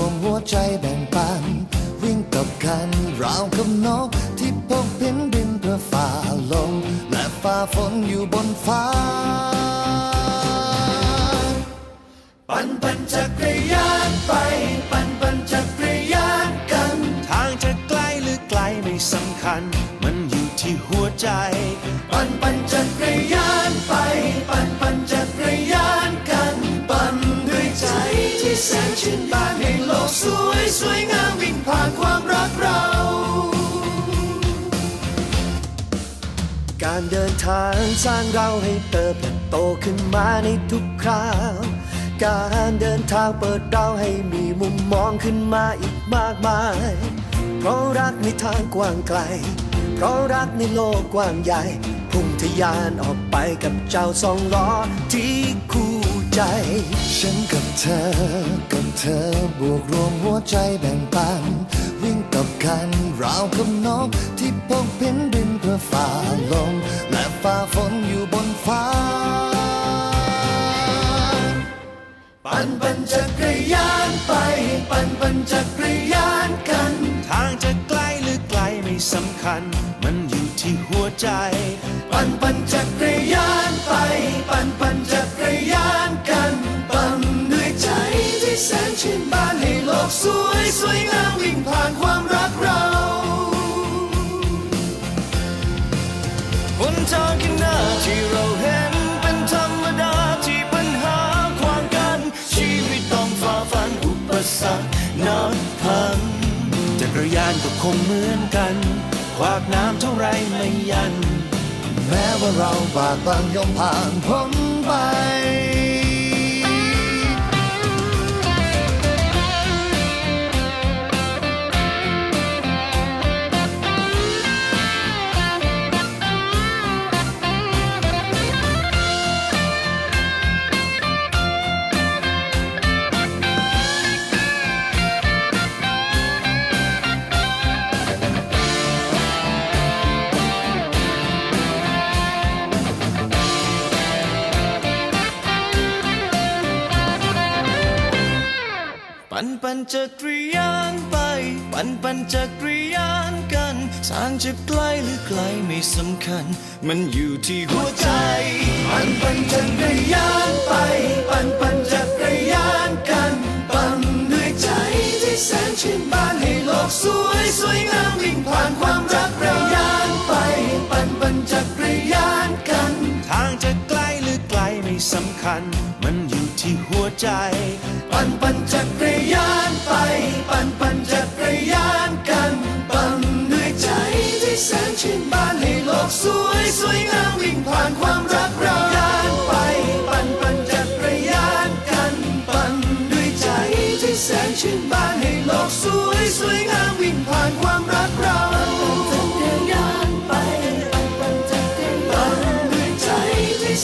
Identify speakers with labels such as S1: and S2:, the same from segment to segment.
S1: ว อยู่บนฟ้า
S2: ปั่นปั่นจักรยานไปปั่น การเดินทางสร้างเราให้เติบโตขึ้นมาในทุกคราว การเดินทางเปิดเราให้มีมุมมองขึ้นมาอีกมากมาย เพราะรักในทางกว้างไกล เพราะรักในโลกกว้างใหญ่ พุ่งทะยานออกไปกับเจ้าสองล้อที่คู่ใจ
S1: ฉันกับเธอ กับเธอบวกรวมหัวใจแบ่งปัน วิ่งกับกันราวกับนกที่พกพิ
S2: จักรยานไป ปั่นปั่นจักรยานกัน ทางจะไกลหรือไกลไม่สำคัญ มันอยู่ที่หัวใจ ปั่นปั่นจักรยานไป ปั่นปั่นจักรยานกัน ปั่นด้วยใจที่แสนชื่นบานให้โลกสวยสวยงามวิ่งผ่านความรักเราหนทางข้างหน้าที่เราเห็น สรรคนับพังจักรยานก็คงเหมือนกัน ขวากน้ำเท่าไรไม่ยัน
S1: แม้ว่าเราบากบังยอมผ่านพ้นไป
S2: ปั่นปั่นจักรยานไป ปั่นปั่นจักรยานกันทางจะไกลหรือไกลไม่สำคัญ มันอยู่ที่หัวใจ ปั่นปั่นจักรยานไป ปั่นปั่นจักรยานกันปั่นด้วยใจที่แสนชื่นบานให้โลกสวยสวยงามวิ่งผ่านความรักรยานไป ปั่นปั่นจักรยานกัน ทางจะไกลหรือไกลไม่สำคัญ มันอยู่ที่หัวใจ สวยสวยงามวิ่งผ่านความรักเราการไปปั่นปั่นจักรยานกันปั่นด้วยใจที่แสนชื่นบานให้โลกสวยสวยงามวิ่งผ่านความรักเรา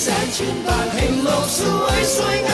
S2: แสนชื่นบานให้โลกสวยสวย